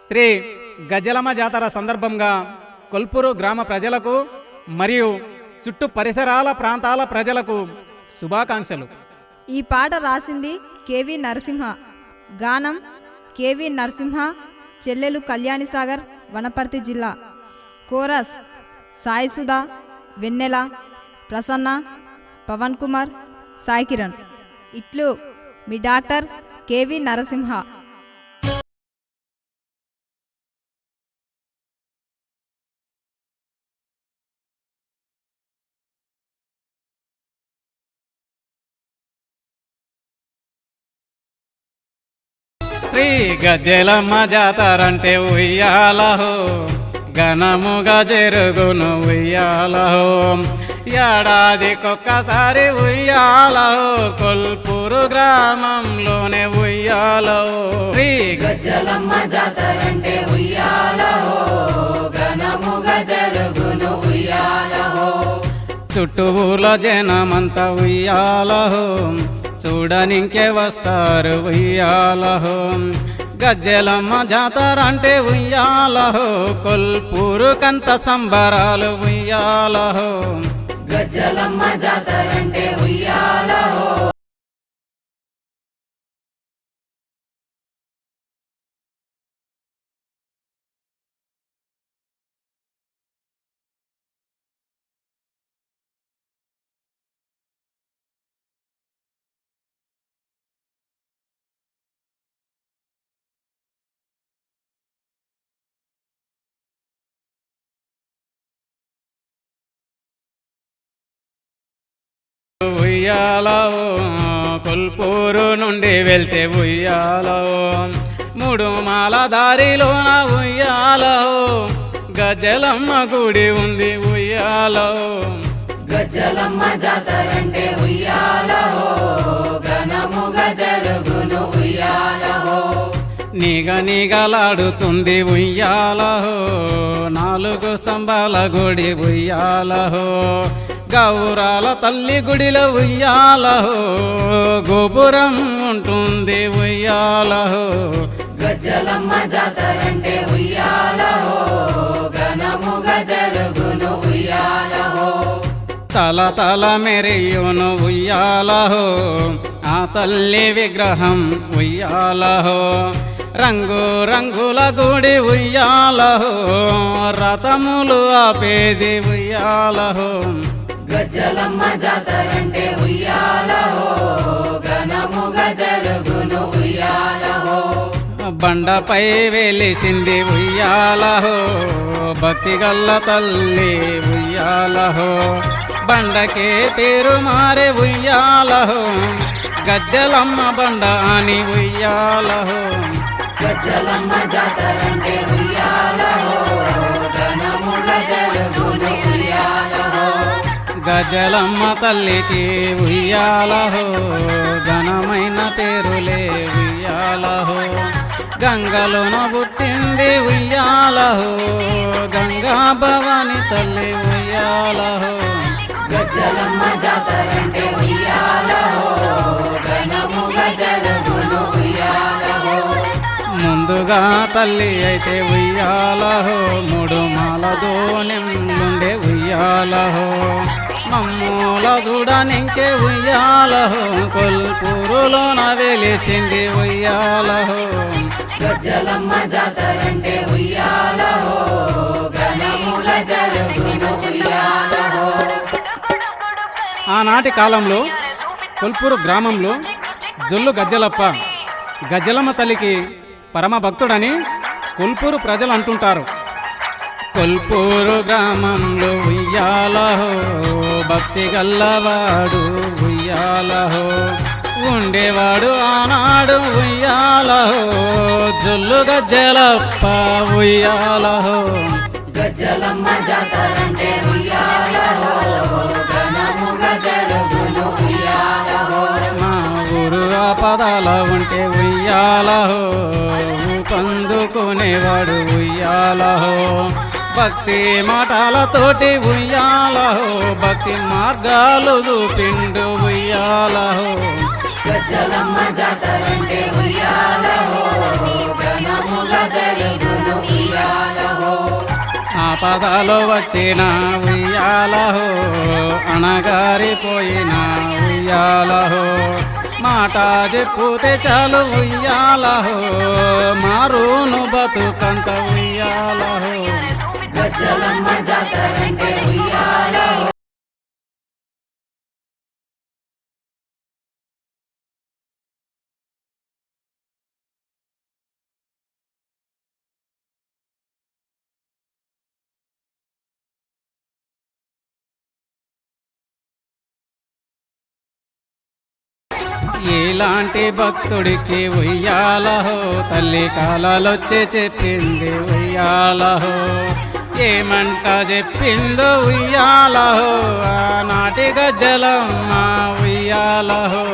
శ్రీ గజలమ్మ జాతర సందర్భంగా కొల్పూరు గ్రామ ప్రజలకు మరియు చుట్టు పరిసరాల ప్రాంతాల ప్రజలకు శుభాకాంక్షలు. ఈ పాట రాసింది కేవి నరసింహ. గానం కేవి నరసింహ చెల్లెలు కళ్యాణిసాగర్ వనపర్తి జిల్లా. కోరస్ సాయిసుధ వెన్నెల ప్రసన్న పవన్ కుమార్ సాయి కిరణ్. ఇట్లు మీ డాక్టర్ కేవి నరసింహ. శ్రీ గజలమ్మ జాతరంటే ఉయ్యాలహో. ఘనముగా జరుగును ఉయ్యాలహో. ఏడాదికొక్కసారి ఉయ్యాలహో. కొల్పూరు గ్రామంలోనే ఉయ్యాలహో. శ్రీ గజ్జలమ్మ జాతరంటే ఉయ్యాలహో. ఘనముగా జరుగును ఉయ్యాలహో. చుట్టూ ఊర్లో జనమంతా ఉయ్యాలహో. చూడనింకే వస్తారు ఉయ్యాలహో. గజ్జలమ్మ జాతర అంటే ఉయ్యాలహో. కొల్పూరు కంత సంబరాలు ఉయ్యాలహో. గజ్జలమ్మ జాతరంటే ఉయ్యాలహో. ఉయ్యాలో కొల్పూరు నుండి వెళ్తే ఉయ్యాలో. మూడు మాల దారిలోన ఉయ్యాలో గజలమ్మ గుడి ఉంది ఉయ్యాలో. గజలమ్మ జాతరంటే ఉయ్యాలో ఘనముగా జరుగును ఉయ్యాలో. నిగ నిగలాడుతుంది ఉయ్యాలహో. నాలుగు స్తంభాల గుడి ఉయ్యాలహో. గౌరాల తల్లి గుడిలో ఉయ్యాలహో. గోపురం ఉంటుంది ఉయ్యాలహో. గజ్జలమ్మ జాతరంటే ఉయ్యాలహో. ఘనముగా జరుగును ఉయ్యాలహో. తల తల మెరియును ఉయ్యాలహో. ఆ తల్లి విగ్రహం ఉయ్యాలహో. రంగు రంగుల గుడి ఉయ్యాలహో రథములు ఆపేది ఉయ్యాలహో. గజ్జలమ్మ జాతరంటే ఉయ్యాలహో ఘనముగా జరుగును ఉయ్యాలహో. బండపై వెలిసింది ఉయ్యాలహో భక్తి గల్ల తల్లి ఉయ్యాలహో. బండకే పేరు మారే ఉయ్యాలహో గజ్జలమ్మ బండ అని ఉయ్యాలహో. గజ్జలమ్మ జాతరంటే ఉయ్యాలహో ఘనముగా జరుగును ఉయ్యాలహో గజలమ్మ తల్లికి ఉయ్యాలహో ఘనమైన పేరులే ఉయ్యాలహో. గంగలోన పుట్టింది ఉయ్యాలహో గంగా భవాని తల్లి ఉయ్యాలహో. గజలమ్మ జాతరంటే ఉయ్యాలహో ఘనముగా జరుగును ముందుగా తల్లి అయితే ఉయ్యాలహో మూడు మాలదో నిండుండే ఉయ్యాలహో. మమ్మూల చూడనింకే ఉయ్యాలహో కొల్పూరులోన వెలిసింది ఉయ్యాలహో. గజ్జలమ్మ జాతరంటే ఉయ్యాలహో ఘనముగా జరుగును ఉయ్యాలహో. ఆనాటి కాలంలో కొల్పూరు గ్రామంలో జొల్లు గజ్జలప్ప గజ్జలమ్మ తల్లికి పరమ భక్తుడని కొల్పూరు ప్రజలు అంటుంటారు. కొల్పూరు గ్రామంలో ఉయ్యాలహో భక్తి గల్లవాడు ఉయ్యాలహో. ఉండేవాడు ఆనాడు ఉయ్యాలహో జొల్లు గజ్జలప్ప ఉయ్యాలహో. గజ్జలమ్మ జాతరంటే మా ఊరు ఆపదాల ఉంటే ఉయ్యాలహో. పందుకునేవాడు ఉయ్యాలహో. భక్తి మాటలతోటి ఉయ్యాలహో. భక్తి మార్గాలు చూపిండు ఉయ్యాలహో. గజ్జలమ్మ జాతరంటే ఉయ్యాలహో. ఆపదలో వచ్చిన ఉయ్యాలహో. అణగారిపోయిన ఉయ్యాలహో. మాట చెప్పుతే చాలు ఉయ్యాలహో మారును బతుకంత ఉయ్యాలహో గజలమ్మ జాతరంటే ఉయ్యాలహో ఇలాంటి భక్తుడికి ఉయ్యాలహో తల్లి కాలాలొచ్చి చెప్పింది ఉయ్యాలహో ఏమంట చెప్పిందో ఉయ్యాలహో ఆనాటి గజ్జలమ్మ ఉయ్యాలహో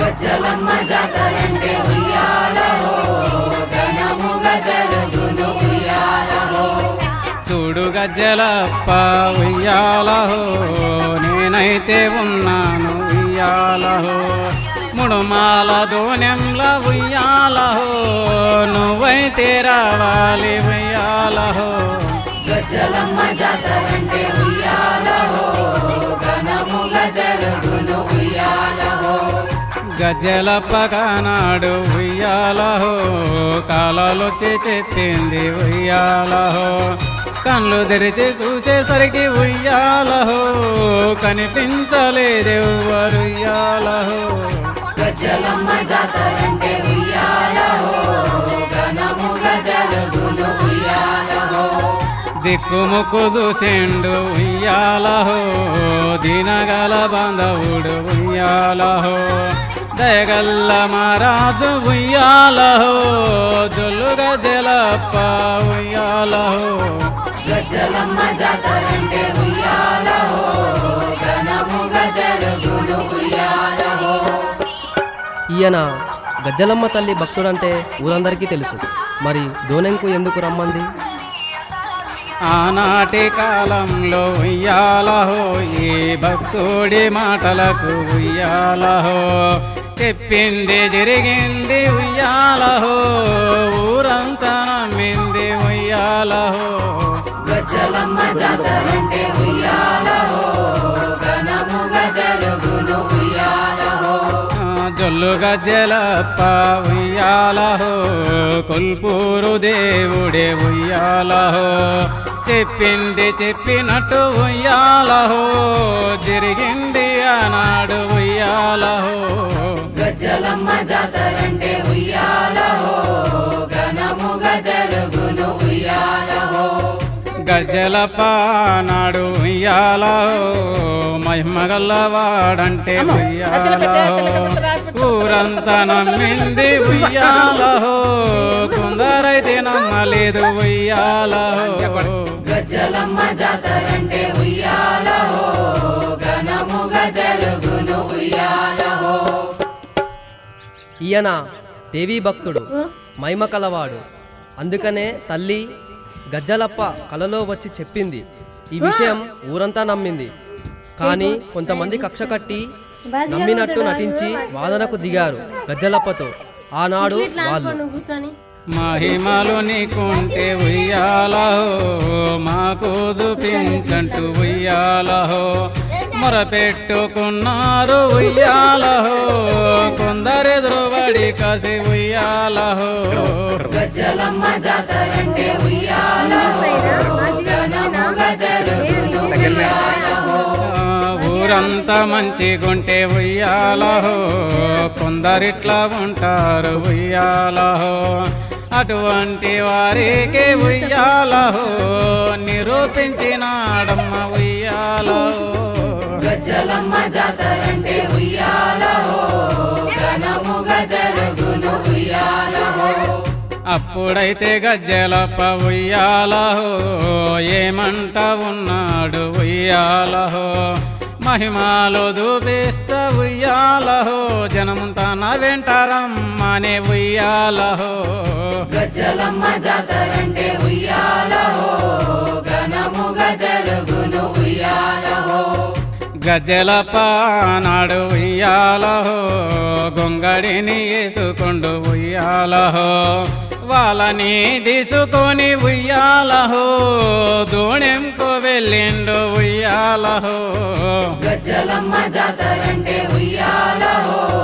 గజ్జలమ్మ జాతరంటే ఉయ్యాలో ఘనముగా జరుగును ఉయ్యాలో చూడు గజ్జలప్ప ఉయ్యాలహో నేనైతే ఉన్నాను ఉయ్యాలహో ముడుమాల దోనెంల ఉయ్యాలహో నువ్వైతే రావాలి ఉయ్యాలహో గజ్జలమ్మ జాతరంటే ఉయ్యాలో ఘనముగా జరుగును ఉయ్యాలహో కాలాలొచ్చి చెప్పింది ఉయ్యాలహో కళ్ళు తెరిచి చూసేసరికి ఉయ్యాలహో కనిపించలేదెవ్వరు ఉయ్యాలహో గజ్జలమ్మ జాతరంటే ఉయ్యాలో ఘనముగా జరుగును ఉయ్యాలో దిక్కుముక్కు చూసిండు ఉయ్యాలహో. దినగల బాంధవుడు ఉయ్యాలహో. దయగల్ల మహారాజు ఉయ్యాలహో. జొల్లుగా జలప్ప ఉయ్యాలహో. గజ్జలమ్మ జాతరంటే ఉయ్యాలో ఘనముగా జరుగును ఉయ్యాలో ఈయన గజ్జలమ్మ తల్లి భక్తుడంటే ఊరందరికీ తెలుసు. మరి దోనెంకు ఎందుకు రమ్మంది? ఆనాటి కాలంలో ఉయ్యాలహో ఈ భక్తుడి మాటలకు ఉయ్యాలహో చెప్పింది జరిగింది ఉయ్యాలహో ఊరంతా నమ్మింది ఉయ్యాలహో గజ్జలమ్మ జాతరంటే ఉయ్యాలో ఆ జొల్లు గజ్జలప్ప ఉయ్యాలహో కొల్పూరు దేవుడే ఉయ్యాలహో. చెప్పింది చెప్పినట్టు ఉయ్యాలహో. జరిగింది ఆనాడు ఉయ్యాలహో. గజ్జలమ్మ జాతరంటే ఉయ్యాలో ఘనముగా జరుగును ఉయ్యాలో గజ్జలప్ప నాడు ఉయ్యాలహో. మహిమగల్లవాడంటే ఉయ్యాలహో. ఊరంతా నమ్మింది ఉయ్యాలహో కొందరైతే నమ్మలేదు ఉయ్యాలహో. గజ్జలమ్మ జాతరంటే ఉయ్యాలో ఘనముగా జరుగును ఉయ్యాలో ఈయన దేవీ భక్తుడు మైమ కలవాడు. అందుకనే తల్లి గజ్జలప్ప కలలో వచ్చి చెప్పింది. ఈ విషయం ఊరంతా నమ్మింది. కానీ కొంతమంది కక్ష కట్టి నమ్మినట్టు నటించి వాదనకు దిగారు గజ్జలప్పతో. ఆనాడు వాళ్ళు. మహిమలు నీకుంటే ఉయ్యాలహో మాకు చూపించంటూ ఉయ్యాలహో మొరపెట్టుకున్నారు ఉయ్యాలహో కొందరెదురుబడి కసి ఉయ్యాలహో గజ్జలమ్మ జాతరంటే ఉయ్యాలో ఘనముగా జరుగును ఉయ్యాలో ఆ, ఊరంతా మంచిగుంటే ఉయ్యాలహో. కొందరిట్లా ఉంటారు ఉయ్యాలహో. అటువంటి వారికి ఉయ్యాలహో. నిరూపించినాడమ్మ జాతరంటే ఘనముగా జరుగును ఉయ్యాలో అప్పుడైతే గజ్జలప్ప ఉయ్యాలహో. ఏమంట ఉన్నాడు ఉయ్యాలహో. మహిమాలు చూపిస్తా ఉయ్యాలహో జనమంతా నా వెంటారమ్మనే ఉయ్యాలహో. గజ్జలమ్మ జాతరంటే ఉయ్యాలో ఘనముగా జరుగును ఉయ్యాలో గజ్జలప్ప నాడు ఉయ్యాలహో. గొంగడిని వేసుకుండు ఉయ్యాలహో. వాళ్ళని తీసుకొని ఉయ్యాలహో దోణెంకు వెళ్ళిండు ఉయ్యాలహో. గజ్జలమ్మ జాతరంటే ఉయ్యాలహో.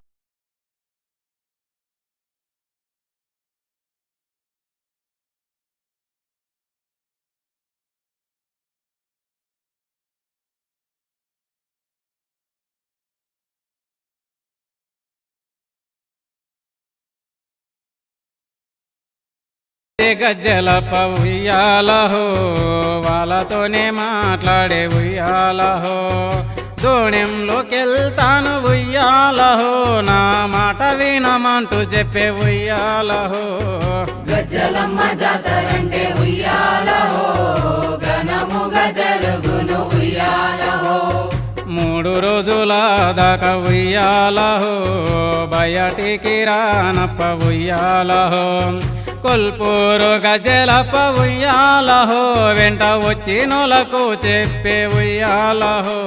గజ్జలప ఉయ్యాలహో వాళ్ళతోనే మాట్లాడే ఉయ్యాలహో. దోణెంలోకెళ్తాను ఉయ్యాలహో నా మాట వినమంటూ చెప్పే ఉయ్యాలహో. గజ్జలమ్మ జాతరంటే ఉయ్యాలహో ఘనముగ జరుగును ఉయ్యాలహో. మూడు రోజుల దాకా ఉయ్యాలహో బయటికి రానప్ప ఉయ్యాలహో. కొల్పూరు గజలప ఉయ్యాలహో వెంట వచ్చినోలకు చెప్పే ఉయ్యాలహో.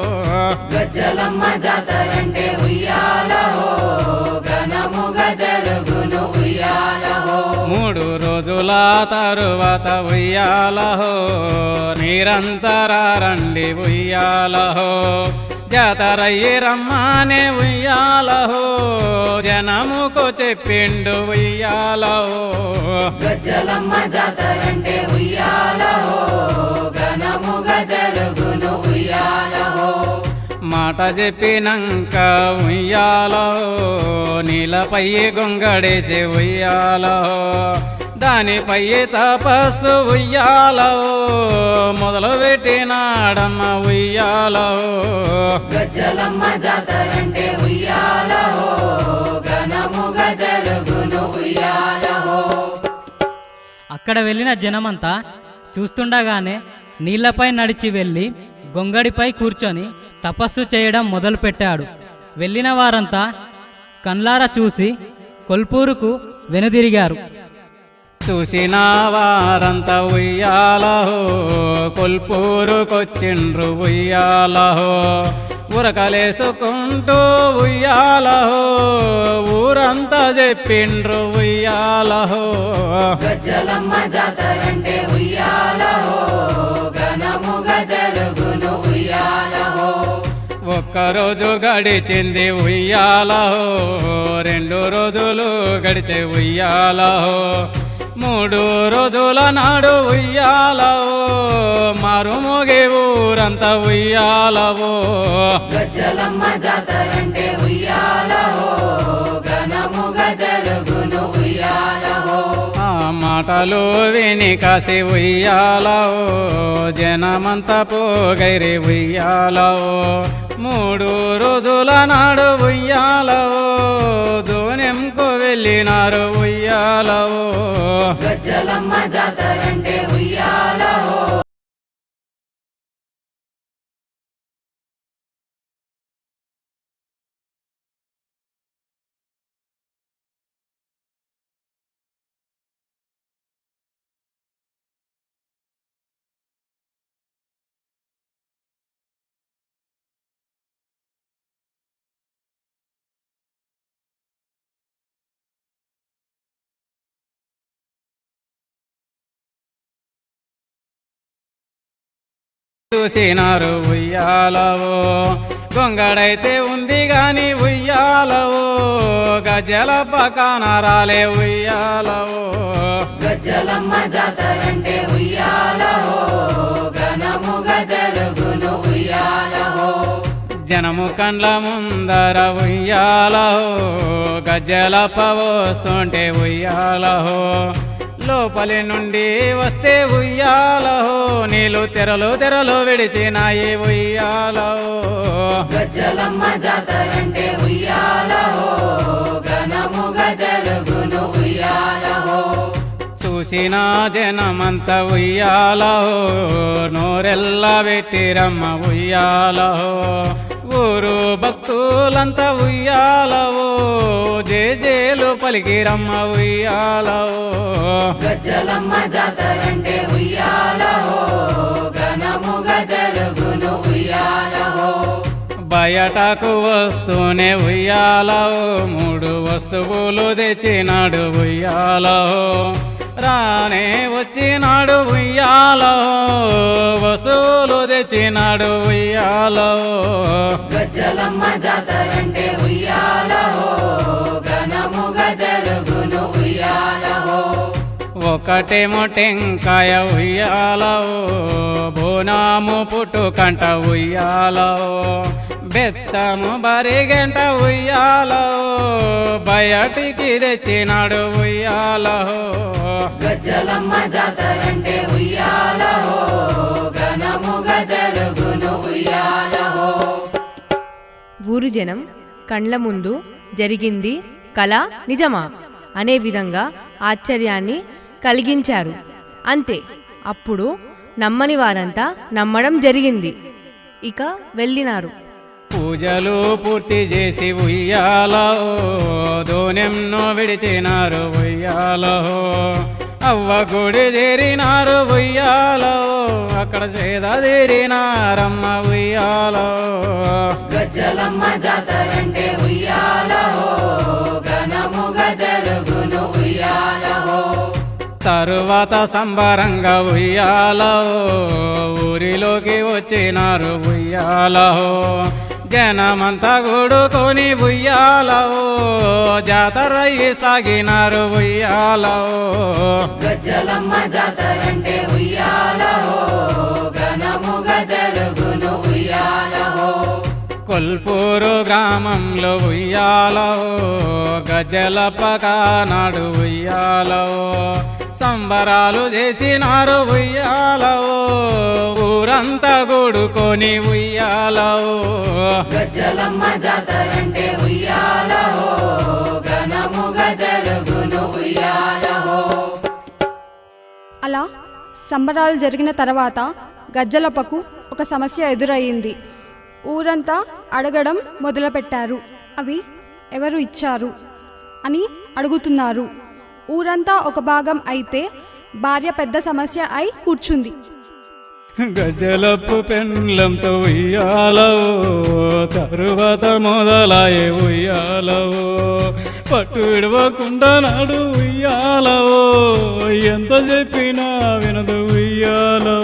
గజ్జలమ్మ జాతరంటే ఉయ్యాలహో ఘనముగ జరుగును ఉయ్యాలహో. మూడు రోజుల తరువాత ఉయ్యాలహో నిరంతర రండి ఉయ్యాలహో. జాతరయ్యి రమ్మానే ఉయ్యాలహో. జనముకు చెప్పిండు ఉయ్యాలహో. గజ్జలమ్మ జాతరంటే ఉయ్యాలహో. ఘనముగ జరుగును ఉయ్యాలహో. మాట చెప్పినంక ఉయ్యాలహో. నీలపై గొంగడేసి ఉయ్యాలహో. దానిపై తపస్సు ఉయ్యాలహో మొదలు పెట్టినాడమ్మ జాతరంటే ఘనముగ జరుగును ఉయ్యాలహో అక్కడ వెళ్ళిన జనమంతా చూస్తుండగానే నీళ్ళపై నడిచి వెళ్ళి గొంగడిపై కూర్చొని తపస్సు చేయడం మొదలుపెట్టాడు. వెళ్ళిన వారంతా కండ్లారా చూసి కొల్పూరుకు వెనుదిరిగారు. చూసిన వారంతా ఉయ్యాలహో కొల్పూరుకొచ్చిండ్రు ఉయ్యాలహో. ఉరకలేసుకుంటూ ఉయ్యాలహో ఊరంతా చెప్పిండ్రు ఉయ్యాలహో. గజ్జలమ్మ జాతరంటే ఉయ్యాలహో ఘనముగ జరుగును ఉయ్యాలహో. ఒక్కరోజు గడిచింది ఉయ్యాలహో రెండు రోజులు గడిచే ఉయ్యాలహో. మూడు రోజుల నాడు ఉయ్యాలహో మారుమోగే ఊరంతా ఉయ్యాలహో గజ్జలమ్మ జాతరంటే ఉయ్యాలహో ఘనముగ జరుగును ఉయ్యాలహో ఆ మాటలు విని కాసి ఉయ్యాలవో జనమంతా పోగైరి ఉయ్యాలవో. మూడు రోజుల నాడు ఉయ్యాలవో దూనెంకు వెళ్ళినారు ఉయ్యాలవో. చూసినారు ఉయ్యాలవో. గొంగడైతే ఉంది గాని ఉయ్యాలవో. గజల పకాన రాలే ఉయ్యాలవో. గజ్జలమ్మ జాతరంటే ఘనముగ జరుగును ఉయ్యాలహో జనము కండ్ల ముందర ఉయ్యాలహో గజ్జల వస్తుంటే ఉయ్యాలహో లోపలి నుండి వస్తే ఉయ్యాలహో. నీళ్ళు తెరలు తెరలు విడిచినాయి ఉయ్యాలహో. చూసిన జనమంత ఉయ్యాలహో. నోరెల్లా పెట్టిరమ్మ ఉయ్యాలహో. ఊరు భక్తులంతా ఉయ్యాలవో జేజేలు పలికిరమ్మ ఉయ్యాలవో గజ్జలమ్మ జాతరంటే ఉయ్యాలహో ఘనముగ జరుగును బయటకు వస్తూనే ఉయ్యాలవో. మూడు వస్తువులు తెచ్చినాడు ఉయ్యాలహో రానే వచ్చినాడు ఉయ్యాలో వస్తువులు తెచ్చినాడు ఉయ్యాలో గజ్జలమ్మ జాతరంటే ఉయ్యాలహో ఒకటేమో టెంకాయ ఉయ్యాలో బోనాము పుట్టుకంట ఉయ్యాలో బెత్తము బరిగంట ఉయ్యాలో బయటికి తెచ్చినాడు ఉయ్యాలో గజ్జలమ్మ జాతరంటే ఉయ్యాలహో ఘనముగా జరుగును ఉయ్యాలహో ఊరు జనం కండ్ల ముందు జరిగింది కళ నిజమా? అనే విధంగా ఆశ్చర్యాన్ని కలిగించారు. అంతే అప్పుడు నమ్మని వారంతా నమ్మడం జరిగింది. ఇక వెళ్ళినారు. పూజలు పూర్తి చేసి ఉయ్యాలో దోనెంను విడిచినారు ఉయ్యాలో అవ్వ గుడి చేరినారు ఉయ్యాలో అక్కడ చేద తీరినారమ్మ ఉయ్యాలో గజ్జలమ్మ జాతరంటే ఉయ్యాలహో తరువాత సంబరంగా ఉయ్యాలో ఊరిలోకి వచ్చినారు ఉయ్యాలో. జనమంతా కూడుకొని ఉయ్యాలో జాతరయ్యి సాగినారు ఉయ్యాలో. గజ్జలమ్మ ఘనముగా జరుగును కొల్పూరు గ్రామంలో ఉయ్యాలో గజలపక నాడు ఉయ్యాలో. సంబరాలు చేసినారు ఉయ్యాలో ఊరంతా కూడుకొని ఉయ్యాలో గజ్జలమ్మ జాతరంటే ఉయ్యాలహో ఘనముగా జరుగును ఉయ్యాలహో అలా సంబరాలు జరిగిన తర్వాత గజ్జలపకు ఒక సమస్య ఎదురయ్యింది ఊరంతా అడగడం మొదలుపెట్టారు. అవి ఎవరు ఇచ్చారు అని అడుగుతున్నారు. ఊరంతా ఒక భాగం అయితే భార్య పెద్ద సమస్య అయి కూర్చుంది. గజలపు పెండ్లంతో ఉయ్యాలో తరువాత మొదలాయే ఉయ్యాలో పట్టు విడవకుండా నాడు ఉయ్యాలో ఎంత చెప్పినా వినదు ఉయ్యాలో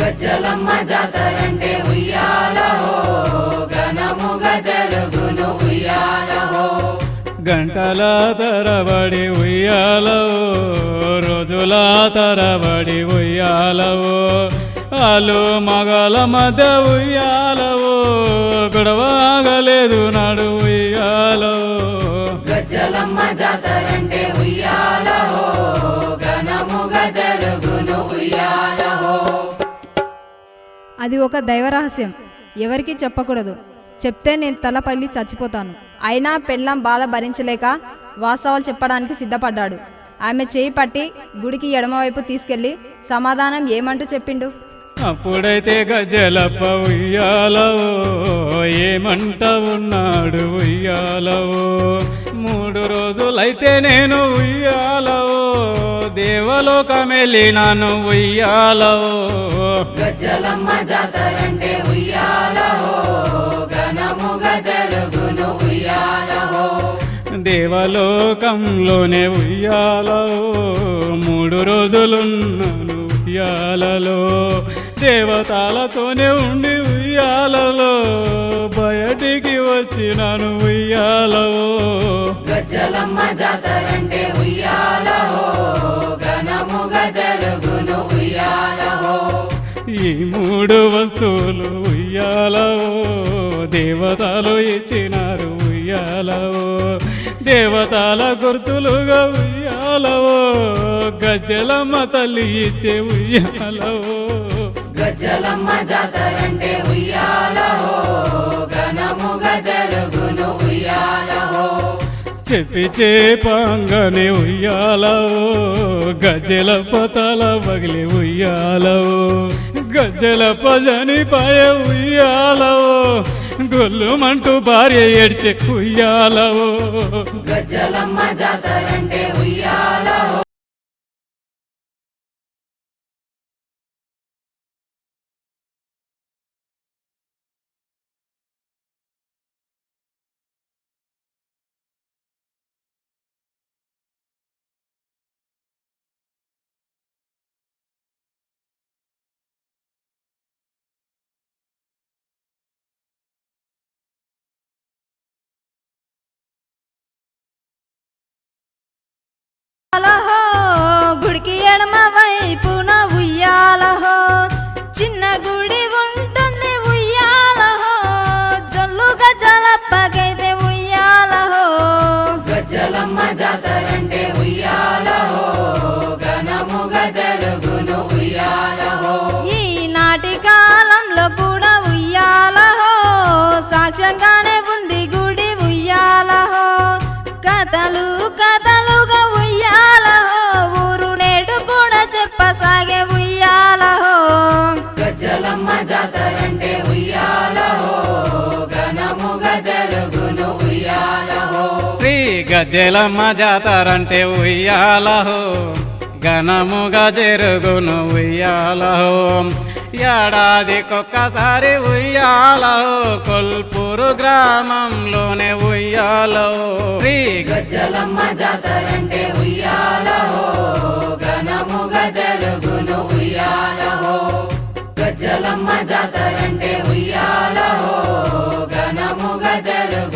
గజ్జలమ్మ జాతరంటే ఉయ్యాలహో ఘనముగా ఉయ్యాలహో గంటల తరబడి ఉయ్యాలో రోజుల తరబడి ఉయ్యాలో ఆలు మగల మధ్య ఉయ్యాలో గొడవగలేదు నాడు ఉయ్యాలో. ఘనముగా జరుగును ఉయ్యాలహో అది ఒక దైవ రహస్యం. ఎవరికీ చెప్పకూడదు. చెప్తే నేను తల పగిలి చచ్చిపోతాను. అయినా పెళ్ళాం బాధ భరించలేక వాస్తవాలు చెప్పడానికి సిద్ధపడ్డాడు. ఆమె చేయి పట్టి గుడికి ఎడమవైపు తీసుకెళ్ళి సమాధానం ఏమంటూ చెప్పిండు? అప్పుడైతే గజలప్ప ఉయ్యాలో ఏమంట ఉన్నాడు ఉయ్యాలో మూడు రోజులైతే నేను ఉయ్యాలో దేవలోకమెళ్ళినాను ఉయ్యాలో గజ్జలమ్మ జాతరంటే ఉయ్యాలహో జరుగును దేవలోకంలోనే ఉయ్యాలో మూడు రోజులున్నాను ఉయ్యాలలో. దేవతాలతోనే ఉండి ఉయ్యాలలో. బయటికి వచ్చినాను ఉయ్యాలో గజ్జలమ్మ జాతరంటే మూడు వస్తువులు ఉయ్యాలో దేవతలు ఇచ్చినారు ఉయ్యాలో దేవతల గుర్తులుగా ఉయ్యాలో గజ్జలమ్మ తల్లి ఇచ్చే ఉయ్యాలో గజ్జలమ్మ జాతరంటే ఉయ్యాలహో ఘనముగా జరుగును ఉయ్యాలహో చెప్పి చేపంగానే ఉయ్యాలో గజ్జల పతల పగిలి ఉయ్యాలో గజ్జల పజనిపాయ ఉయ్యాలవో గొల్లుమంటూ భార్య ఏడ్చే ఉయ్యాలో గజ్జలమ్మ జాతరంటే ఉయ్యాల. గజ్జెలమ్మ జాతరంటే ఉయ్యాలహో ఘనముగా జరుగును ఉయ్యాలహో. ఏడాదికొక్కసారి ఉయ్యాలహో కొల్పూరు గ్రామంలోనే ఉయ్యాలో శ్రీ గజ్జలమ్మ జాతరంటే ఉయ్యాలహో ఘనముగా జరుగును ఉయ్యాలహో. గజ్జలమ్మ జాతరంటే ఉయ్యాలహో ఘనముగా జరుగు